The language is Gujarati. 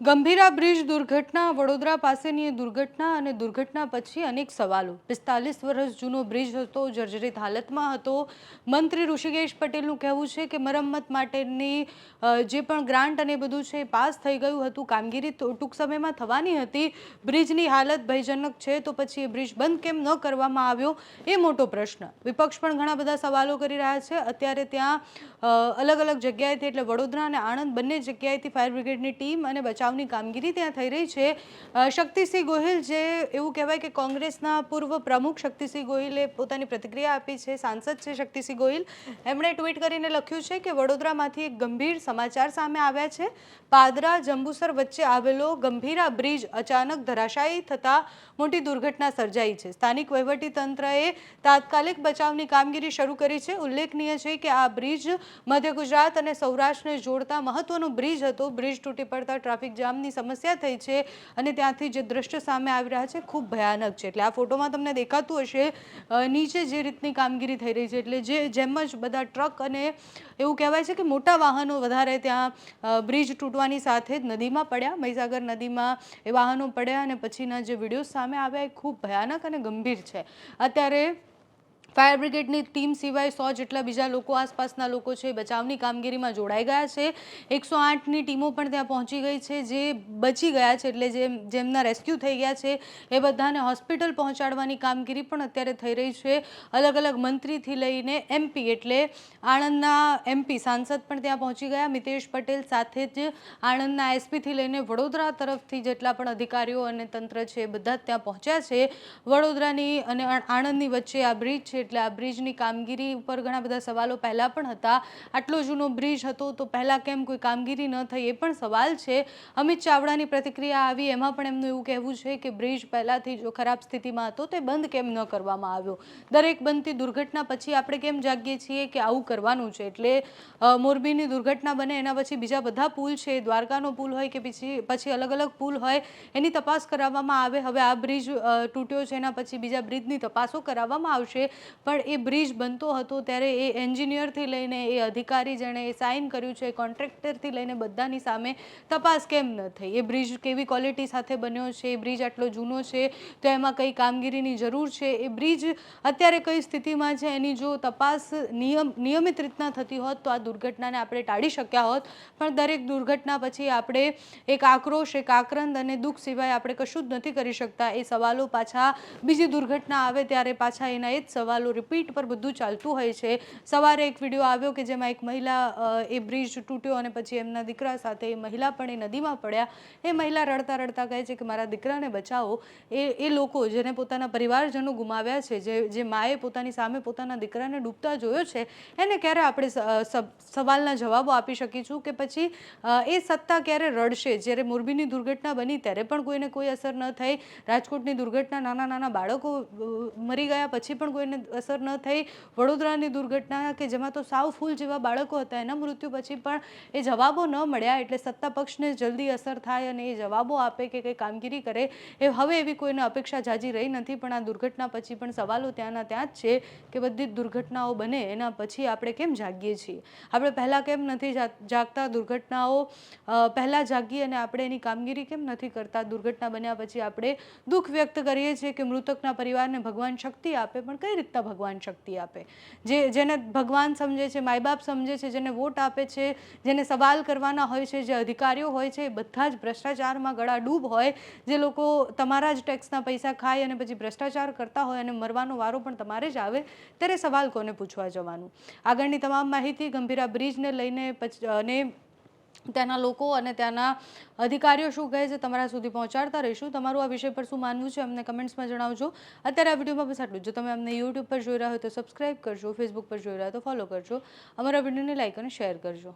ગંભીરા બ્રિજ દુર્ઘટના, વડોદરા પાસેની દુર્ઘટના અને દુર્ઘટના પછી અનેક સવાલો. પિસ્તાલીસ વર્ષ જૂનો બ્રિજ હતો, જર્જરિત હાલતમાં હતો. મંત્રી ઋષિકેશ પટેલનું કહેવું છે કે મરમ્મત માટેની જે પણ ગ્રાન્ટ અને બધું છે પાસ થઈ ગયું હતું. કામગીરી ટૂંક સમયમાં થવાની હતી. બ્રિજની હાલત ભયજનક છે તો પછી એ બ્રિજ બંધ કેમ ન કરવામાં આવ્યો? એ મોટો પ્રશ્ન. વિપક્ષ પણ ઘણા બધા સવાલો કરી રહ્યા છે. અત્યારે ત્યાં અલગ અલગ જગ્યાએથી એટલે વડોદરા અને આણંદ બંને જગ્યાએથી ફાયર બ્રિગેડની ટીમ અને બચાવની કામગીરી ત્યાં થઈ રહી છે. શક્તિસિંહ ગોહિલ જે એવું કહેવાય કે કોંગ્રેસના પૂર્વ પ્રમુખ શક્તિસિંહ ગોહિલે પોતાની પ્રતિક્રિયા આપી છે, સાંસદ છે શક્તિસિંહ ગોહિલ. એમણે ટ્વીટ કરીને લખ્યું છે કે વડોદરામાંથી એક ગંભીર સમાચાર સામે આવ્યા છે. પાદરા, જંબુસર વચ્ચે આવેલો ગંભીરા બ્રિજ અચાનક ધરાશાયી થતા મોટી દુર્ઘટના સર્જાઈ છે. સ્થાનિક વહીવટી તંત્રએ તાત્કાલિક બચાવની કામગીરી શરૂ કરી છે. ઉલ્લેખનીય છે કે આ બ્રિજ મધ્ય ગુજરાત અને સૌરાષ્ટ્રને જોડતા મહત્વનો બ્રિજ હતો. બ્રિજ તૂટી પડતા ટ્રાફિક જામની સમસ્યા થઈ છે અને ત્યાંથી જે દ્રશ્ય સામે આવી રહ્યા છે, ખૂબ ભયાનક છે. એટલે આ ફોટોમાં તમને દેખાતું હશે નીચે જે રીતની કામગીરી થઈ રહી છે, એટલે જે જેમ જ બધા ટ્રક અને એવું કહેવાય છે કે મોટા વાહનો વધારે ત્યાં બ્રિજ તૂટવાની સાથે જ નદીમાં પડ્યા. મહીસાગર નદીમાં એ વાહનો પડ્યા અને પછીના જે વીડિયો સામે આવ્યા એ ખૂબ ભયાનક અને ગંભીર છે. અત્યારે ફાયર બ્રિગેડની ટીમ સિવાય સો જેટલા બીજા લોકો આસપાસના લોકો છે બચાવની કામગીરીમાં જોડાઈ ગયા છે. એકસો આઠની ટીમો પણ ત્યાં પહોંચી ગઈ છે, જે બચી ગયા છે એટલે જેમ, જેમના રેસ્ક્યુ થઈ ગયા છે એ બધાને હોસ્પિટલ પહોંચાડવાની કામગીરી પણ અત્યારે થઈ રહી છે. અલગ અલગ મંત્રીથી લઈને એમપી એટલે આણંદના એમપી સાંસદ પણ ત્યાં પહોંચી ગયા. મિતેશ પટેલ સાથે જ આણંદના એસપીથી લઈને વડોદરા તરફથી જેટલા પણ અધિકારીઓ અને તંત્ર છે બધા જ ત્યાં પહોંચ્યા છે. વડોદરાની અને આણંદની વચ્ચે આ બ્રિજ છે એટલે આ બ્રિજની કામગીરી ઉપર ઘણા બધા સવાલો પહેલાં પણ હતા. આટલો જૂનો બ્રિજ હતો તો પહેલાં કેમ કોઈ કામગીરી ન થઈ એ પણ સવાલ છે. અમિત ચાવડાની પ્રતિક્રિયા આવી, એમાં પણ એમનું એવું કહેવું છે કે બ્રિજ પહેલાંથી જો ખરાબ સ્થિતિમાં હતો તે બંધ કેમ ન કરવામાં આવ્યો? દરેક બનતી દુર્ઘટના પછી આપણે કેમ જાગીએ છીએ કે આવું કરવાનું છે? એટલે મોરબીની દુર્ઘટના બને એના પછી બીજા બધા પુલ છે. દ્વારકાનો પુલ હોય કે પછી પછી અલગ અલગ પુલ હોય, એની તપાસ કરાવવામાં આવે. હવે આ બ્રિજ તૂટ્યો છે એના પછી બીજા બ્રિજની તપાસો કરાવવામાં આવશે. પણ એ બ્રિજ બનતો હતો ત્યારે એ એન્જિનિયરથી લઈને એ અધિકારી જેણે એ સાઇન કર્યું છે કોન્ટ્રાક્ટરથી લઈને બધાની સામે તપાસ કેમ ન થઈ? એ બ્રિજ કેવી ક્વોલિટી સાથે બન્યો છે? એ બ્રિજ આટલો જૂનો છે? તો એમાં કઈ કામગીરીની જરૂર છે? એ બ્રિજ અત્યારે કઈ સ્થિતિમાં છે? એની જો તપાસ નિયમ, નિયમિત રીતના થતી હોત તો આ દુર્ઘટનાને આપણે ટાળી શક્યા હોત. પણ દરેક દુર્ઘટના પછી આપણે એક આક્રોશ, એક આક્રંદ અને દુઃખ સિવાય આપણે કશું જ નથી કરી શકતા. એ સવાલો પાછા, બીજી દુર્ઘટના આવે ત્યારે પાછા એના એ જ સવાલો રિપીટ પર બધું ચાલતું હોય છે. સવારે એક વીડિયો આવ્યો કે જેમાં એક મહિલા એ બ્રિજ તૂટ્યો અને પછી એમના દીકરા સાથે એ મહિલા પણ એ નદીમાં પડ્યા. એ મહિલા રડતા રડતા કહે છે કે, મારા દીકરાને બચાવો. એ એ લોકો જેને પોતાના પરિવારજનો ગુમાવ્યા છે, જે જે માએ પોતાની સામે પોતાના દીકરાને ડૂબતા જોયો છે, એને ક્યારે આપણે સવાલના જવાબો આપી શકીશું કે પછી એ સત્તા ક્યારે રડશે? જ્યારે મોરબીની દુર્ઘટના બની, ત્યારે પણ કોઈને કોઈ અસર ન થઈ. રાજકોટની દુર્ઘટના નાના નાના બાળકો મરી ગયા, પછી પણ કોઈને અસર ન થઈ. વડોદરાની દુર્ઘટના કે જેમાં તો સાવ ફૂલ જેવા બાળકો હતા, એના મૃત્યુ પછી પણ એ જવાબો ન મળ્યા, એટલે સત્તા પક્ષને જલ્દી અસર થાય અને એ જવાબો આપે કે કંઈ કામગીરી કરે, એ હવે એવી કોઈને અપેક્ષા જાજી રહી નથી. પણ આ દુર્ઘટના પછી પણ સવાલો ત્યાંના ત્યાં જ છે કે બધી દુર્ઘટનાઓ બને, એના પછી આપણે કેમ જાગીએ છીએ? આપણે પહેલાં કેમ નથી જાગતા દુર્ઘટનાઓ? પહેલાં જાગીએ અને આપણે એની કામગીરી કેમ નથી કરતા? દુર્ઘટના બન્યા પછી આપણે દુઃખ વ્યક્ત કરીએ છીએ કે મૃતકના પરિવારને ભગવાન શક્તિ આપે, પણ કઈ રીતના ભગવાન શક્તિ આપે. જે, જેને ભગવાન સમજે છે માય બાપ સમજે છે, જેને વોટ આપે છે, જેને સવાલ કરવાના હોય છે, જે અધિકારીઓ હોય છે, એ બધા જ ભ્રષ્ટાચારમાં ગળા ડૂબ હોય. જે લોકો તમારા જ ટેક્સના પૈસા ખાય અને પછી ભ્રષ્ટાચાર કરતા હોય અને મરવાનો વારો પણ તમારે જ આવે, ત્યારે સવાલ કોને પૂછવા જવાનું? આગળની તમામ માહિતી ગંભીરા બ્રિજને લઈને પછી અને ત્યાંના લોકો અને ત્યાંના અધિકારીઓ શું કહે છે તમારા સુધી પહોંચાડતા રહીશું. તમારું આ વિષય પર શું માનવું છે અમને કમેન્ટ્સમાં જણાવજો. અત્યારે આ વિડીયોમાં બસ આટલું જ. તમે અમને યુટ્યુબ પર જોઈ રહ્યા હોય તો સબસ્ક્રાઇબ કરજો ફેસબુક પર જોઈ રહ્યા હોય તો ફોલો કરજો. અમારા વિડીયોને લાઈક અને શેર કરજો.